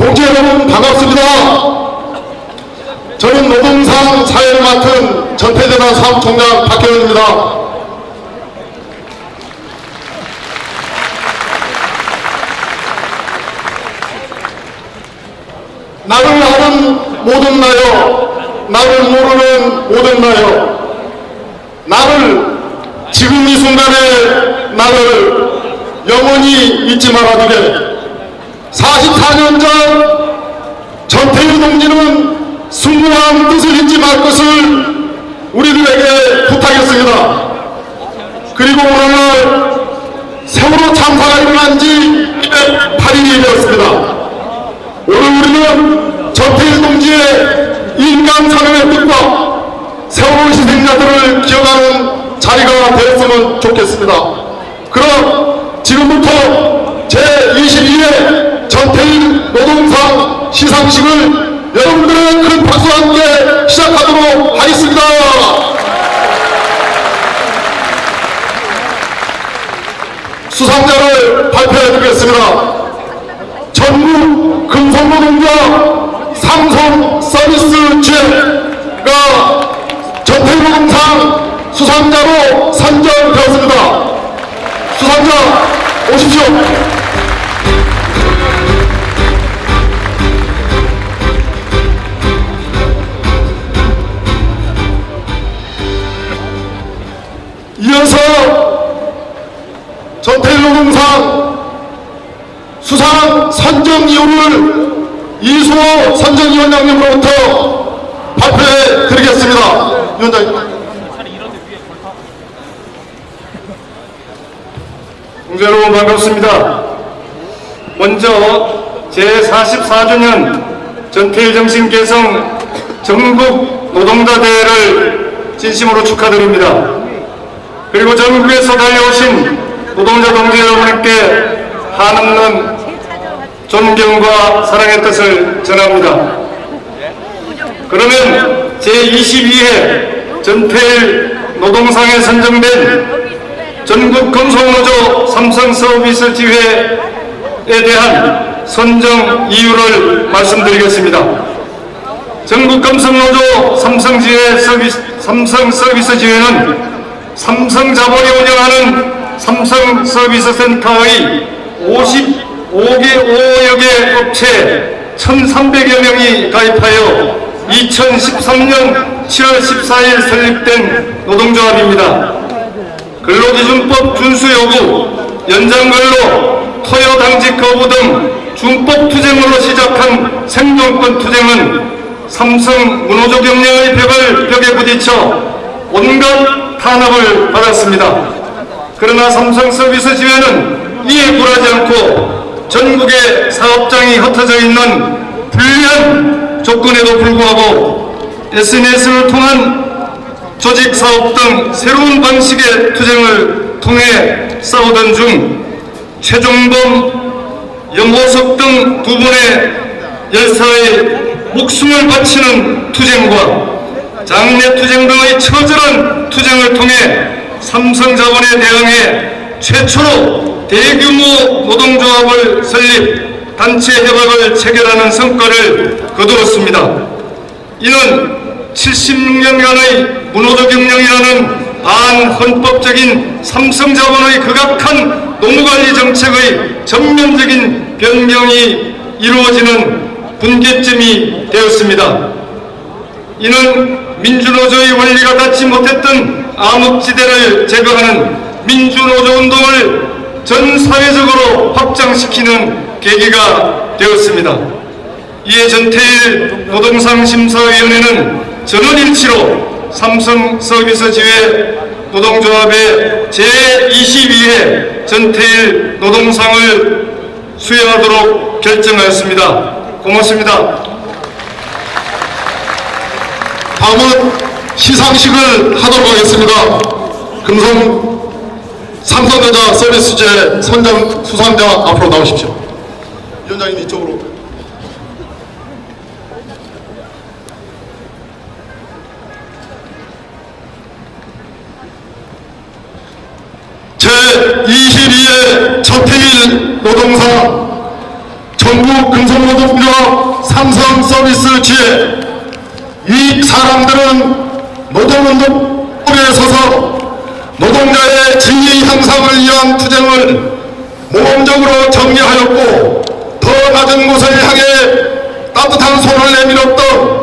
동지 여러분 반갑습니다. 저는 노동상 사회를 맡은 전태대나 사업총장 박혜원입니다. 나를 아는 모든 나요, 나를 모르는 모든 나요, 나를 지금 이 순간에 나를 영원히 잊지 말아주게. 44년 전 전태일 동지는 숭고한 뜻을 잊지 말 것을 우리들에게 부탁했습니다. 그리고 오늘 세월호 참사가 일어난 지 8일이 되었습니다. 오늘 우리는 전태일 동지의 인간 사명의 뜻과 세월호 희생자들을 기억하는 자리가 되었으면 좋겠습니다. 그럼 지금부터 제22회 전태일 노동상 시상식을 여러분들의 큰 박수와 함께 시작하도록 하겠습니다. 수상자를 발표해 드리겠습니다. 전국 금속노동과 삼성 서비스 지회가 전태노동상 수상자로 선정되었습니다. 수상자 오십시오. 선정 이유를 이수호 선정위원장님으로부터 발표해 드리겠습니다. 위원장님. 동지 여러분 반갑습니다. 먼저 제44주년 전태일 정신 개성 전국 노동자 대회를 진심으로 축하드립니다. 그리고 전국에서 달려오신 노동자 동지 여러분께 한없는 존경과 사랑의 뜻을 전합니다. 그러면 제22회 전태일 노동상에 선정된 전국 금속노조 삼성 서비스 지회에 대한 선정 이유를 말씀드리겠습니다. 전국 금속노조 삼성지회 서비스, 삼성 서비스 지회는 삼성 자본이 운영하는 삼성 서비스 센터의 55개 5여 개 업체 1,300여 명이 가입하여 2013년 7월 14일 설립된 노동조합입니다. 근로기준법 준수 여부, 연장근로, 토요 당직 거부 등 준법 투쟁으로 시작한 생존권 투쟁은 삼성 문호조 경영의 벽을 벽에 부딪혀 온갖 탄압을 받았습니다. 그러나 삼성 서비스 지회는 이에 굴하지 않고 전국의 사업장이 흩어져 있는 불리한 조건에도 불구하고 SNS를 통한 조직 사업 등 새로운 방식의 투쟁을 통해 싸우던 중 최종범, 영호석 등 두 분의 열사의 목숨을 바치는 투쟁과 장례 투쟁 등의 처절한 투쟁을 통해 삼성자본에 대항해 최초로 대규모 노동조합을 설립, 단체 협약을 체결하는 성과를 거두었습니다. 이는 76년간의 문호조 경영이라는 반헌법적인 삼성자본의 극악한 노무관리 정책의 전면적인 변경이 이루어지는 분기점이 되었습니다. 이는 민주노조의 원리가 닿지 못했던 암흑지대를 제거하는 민주노조 운동을 전 사회적으로 확장시키는 계기가 되었습니다. 이에 전태일 노동상 심사위원회는 전원일치로 삼성 서비스 지회 노동조합의 제22회 전태일 노동상을 수여하도록 결정하였습니다. 고맙습니다. 다음은 시상식을 하도록 하겠습니다. 금성 삼성전자 서비스제 선정 수상자 앞으로 나오십시오. 위원장님 이쪽으로. 제22회 전태일 노동상 경북 금속노동부와 삼성 서비스 지회 이 사람들은 노동운동에 서서 노동자의 지위 향상을 위한 투쟁을 모범적으로 정리하였고 더 낮은 곳을 향해 따뜻한 손을 내밀었던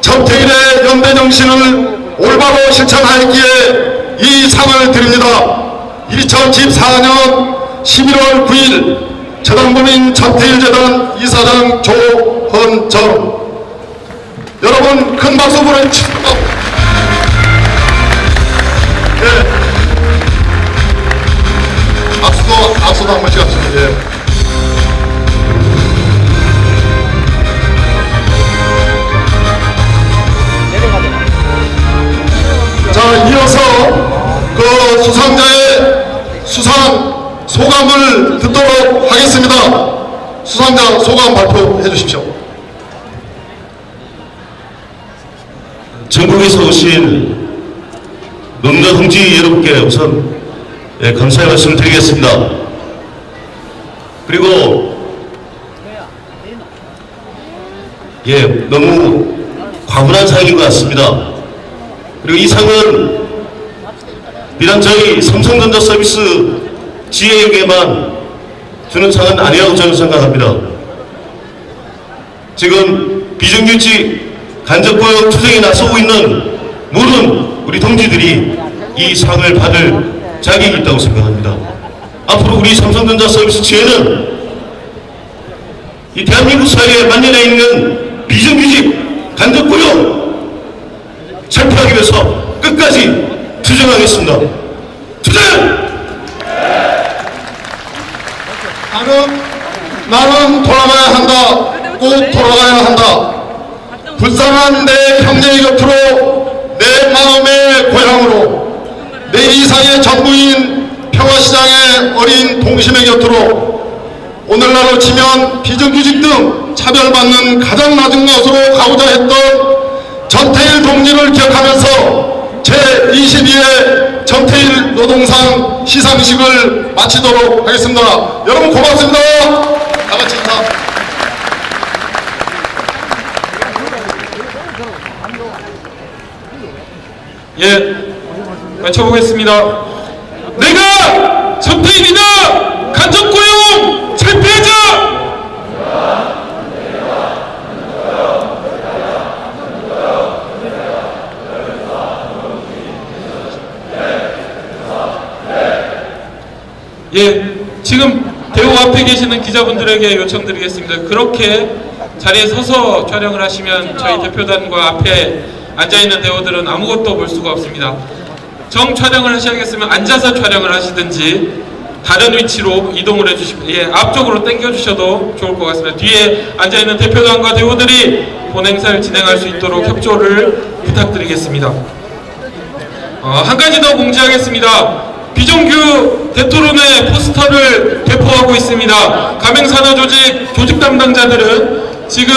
전태일의 연대 정신을 올바로 실천하였기에 이 상을 드립니다. 2014년 11월 9일 재단법인 전태일재단 이사장 조헌정 여러분 큰 박수 보내주시고 수상자 소감 발표해 주십시오. 전국에서 오신 농가 동지 여러분께 우선 예, 감사의 말씀 드리겠습니다. 그리고 예, 너무 과분한 상인 것 같습니다. 그리고 이 상은 비단 저희 삼성전자 서비스 지혜에게만 주는 상은 아니라고 저는 생각합니다. 지금 비정규직 간접고용 투쟁에 나서고 있는 모든 우리 동지들이 이 상을 받을 자격이 있다고 생각합니다. 앞으로 우리 삼성전자 서비스 지회는 이 대한민국 사회에 만연해 있는 비정규직 간접고용 철폐하기 위해서 끝까지 투쟁하겠습니다. 투쟁! 나는 나는 돌아가야 한다. 꼭 돌아가야 한다. 불쌍한 내 형제의 곁으로 내 마음의 고향으로 내 이상의 전부인 평화시장의 어린 동심의 곁으로 오늘날로 치면 비정규직 등 차별받는 가장 낮은 곳으로 가고자 했던 전태일 동지를 기억하면서 제22회 전태일 노동상 시상식을 마치도록 하겠습니다. 여러분 고맙습니다. 다 같이 인사. 예, 외쳐보겠습니다. 내가 전태일이다! 간접고용 철폐하자! 예, 지금 대우 앞에 계시는 기자분들에게 요청드리겠습니다. 그렇게 자리에 서서 촬영을 하시면 저희 대표단과 앞에 앉아있는 대우들은 아무것도 볼 수가 없습니다. 정 촬영을 하셔야겠으면 앉아서 촬영을 하시든지 다른 위치로 이동을 해주시면 예, 앞쪽으로 당겨주셔도 좋을 것 같습니다. 뒤에 앉아있는 대표단과 대우들이 본행사를 진행할 수 있도록 협조를 부탁드리겠습니다. 어, 한 가지 더 공지하겠습니다. 비정규 대토론회 포스터를 배포하고 있습니다. 가맹산하조직 조직 담당자들은 지금